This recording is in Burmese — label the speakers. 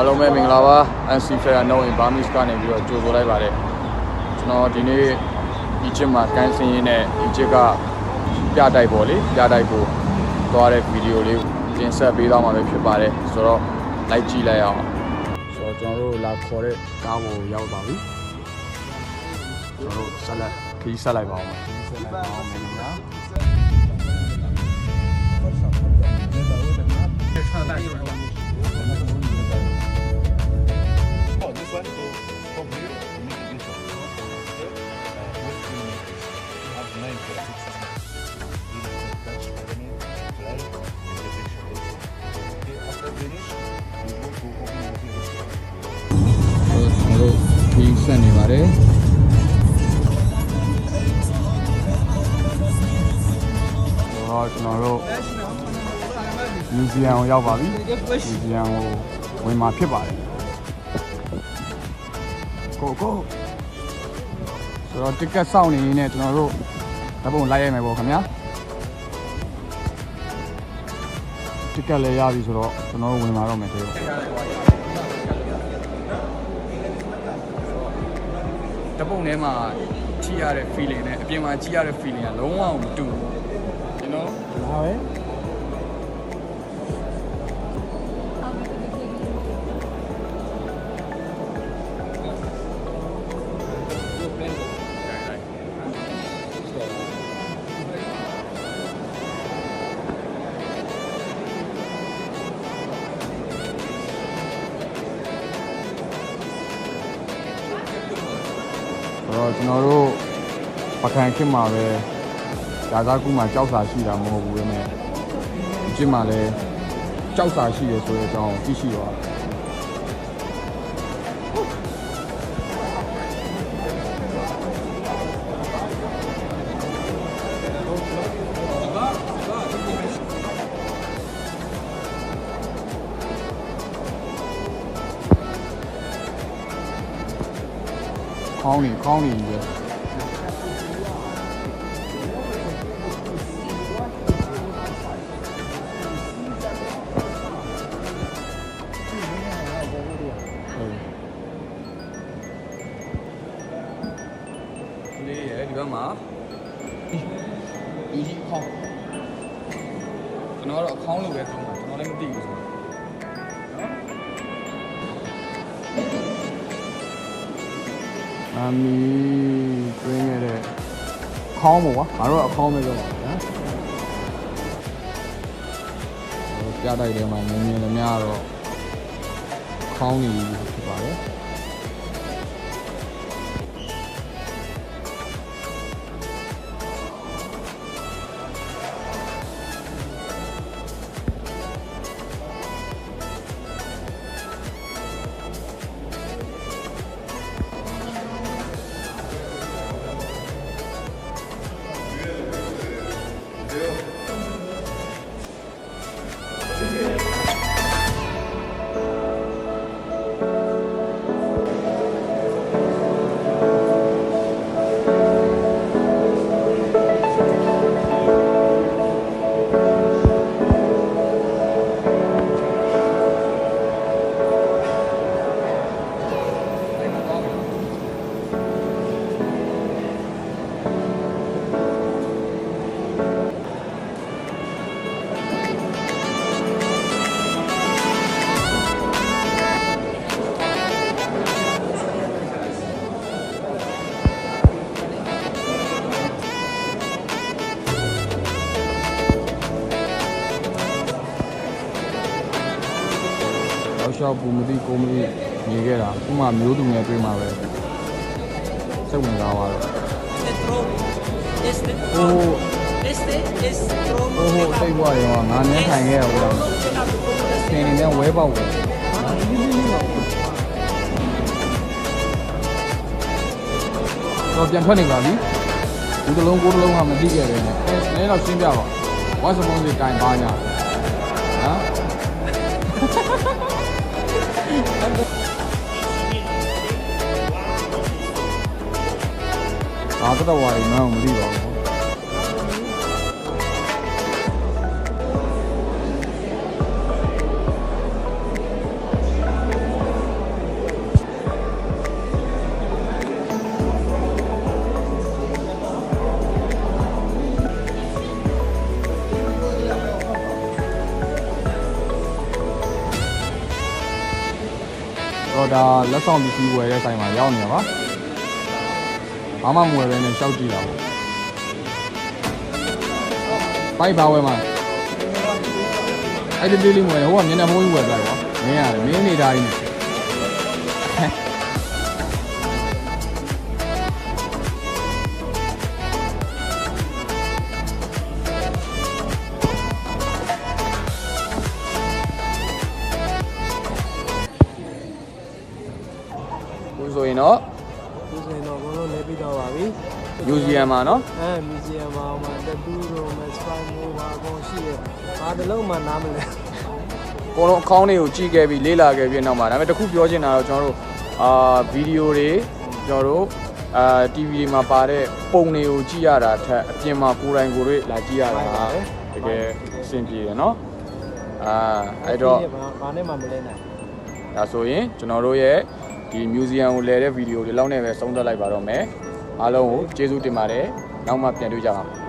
Speaker 1: အားလုံးပဲမင်္ဂလာပါ NC Fair No in Burmese ကနေပြီးတော့ကြိုဆိုလိုက်ပါတယ်ကျွန်တော်ဒီနေ့ Egypt မှာကန်ဆင်းရင်းနဲ့ Egypt ကပြတိုက်ပေါ့လေပြတိုက်ကိုသွားတဲ့ဗီဒီယိုလေးကိုတင်ဆက်ပေးသွားမှာပဲဖြစ်ပါတယ်ဆိုတော့ like ကြည့်လိုက်အောင်ဆိုတော့ကျွန်တော်တို့လာခေါ်တဲ့ကားကိုရောက်ပါပြီကျွန်တော်တို့ဆက်လက်ခီးဆက်လိုက်ပါအောင်ဆက်လိုက်ပါအောင်မင်္ဂလာ တော်တို့ခီးဆက်နေပါတယ်တော့ကျွန်တော်တို့မြူဇီယံကိုရောက်ပါပြီမြူဇီယံကိုဝင်มาဖြစ်ပါတယ်ကိုကိုဆိုတော့တက်ကတ်စောင့်နေနေကျွန်တော်တို့ ဓာတ်ပုံလိုက်ရိုက်မယ်ပေါ့ခင်ဗျာတက်ကတ်လည်းရပြီဆိုတော့ကျွန်တော်တို့ဝင်มาတော့မယ်တဲ့တပုံထဲမှာကြည့်ရတဲ့ feeling နဲ့အပြင်မှာကြည့်ရတဲ့ feeling ကလုံးဝမတူဘူး တော့ကျွန်တော်တို့ပကံခစ်မှာပဲဇာသားကူမှာကြောက်စာရှိတာမဟုတ်ဘူးလေနဲ့ဒီကျင်းမှာလည်းကြောက်စာရှိရဆိုတဲ့အကြောင်းသိရှိပါ ခေါင်းနေခေါင်းနေပဲဟုတ်လေးရဒီဘက်မှာဒီဒီခေါင်းကျွန်တော်ကတော့အခေါင်းလိုပဲသုံးတာကျွန်တော်လည်းမသိဘူးဆိုတော့နော် အမီတွင်းခဲ့တဲ့ခေါင်းပေါ့ကွာငါတို့ကအခေါင်းပဲပြောပါဗျာဟိုပြတိုက်ထဲမှာမြင်မြင်လည်းများတော့ခေါင်းနေဖြစ်ပါတယ် တော့ရှောက်ဘူးမသိကိုမသိနေခဲ့တာဥမာမျိုးသူငယ်တွေ့မှာပဲစိတ်ဝင်စားသွားတော့
Speaker 2: Este,
Speaker 1: ဟို
Speaker 2: este es trono
Speaker 1: ဟိုဟိုတိတ်ဘွားရောငါနဲ့ထိုင်ခဲ့ရဘူးလားသင်နေနဲ့ဝဲပေါက်ပဲတော့ပြန်ထွက်နေပါပြီဒီတစ်လုံးကိုယ်တစ်လုံးကမသိခဲ့တယ်နဲ့အဲနည်းတော့ရှင်းပြပါဝါစပုံးစီတိုင်ပါညာဟမ် အာတော့ဝါရီမှန်းမသိပါဘူး တော့ဒါလက်ဆောင်ပစ္စည်းဝယ်တဲ့ဆိုင်မှာရောက်နေရပါဘာမှမဝယ်ဘဲနဲ့ရှောက်ကြည့်တာပေါ့ပိုက်ပါဝယ်မှာအဲ့ဒီလေးလေးဝယ်ဟိုကမျက်နှာဖုံးကြီးဝယ်သွားတယ်ကွာမင်းရတယ်မင်းနေတာကြီး ခုဆိုရင်တော့
Speaker 3: ဒီဆိုရင်တော့ဘုံလုံးလဲပြီးတော့ပါပြီ
Speaker 1: မြူဇီယမ်မှာနော်
Speaker 3: အဲမီဇီယမ်မှာဟိုမှာတတူးတို့မက်စပိုင်မိုးပါအကုန်ရှိတယ်ဘာတစ်လုံးမှနားမလဲ
Speaker 1: အကုန်လုံးအကောင့်တွေကိုကြည့်ခဲ့ပြီးလေ့လာခဲ့ပြီးနောက်မှာဒါပေမဲ့တစ်ခုပြောချင်တာတော့ကျွန်တော်တို့အာဗီဒီယိုတွေကျွန်တော်တို့အာ TV တွေမှာပါတဲ့ပုံတွေကိုကြည့်ရတာထက်အပြင်မှာကိုယ်တိုင်ကိုယ်တွေ့လာကြည့်ရတာတကယ်အဆင်ပြေတယ်နော်အာအဲ့တော့
Speaker 3: ဘာဘာနဲ့မှမလဲနိုင်
Speaker 1: ဒါဆိုရင်ကျွန်တော်တို့ရဲ့ ဒီမြူဇီယမ်ကိုလဲတဲ့ဗီဒီယိုတွေလောက်နဲ့ပဲဆုံးသက်လိုက်ပါတော့မယ်အားလုံးကိုကျေးဇူးတင်ပါတယ်နောက်မှပြန်တွေ့ကြပါမယ်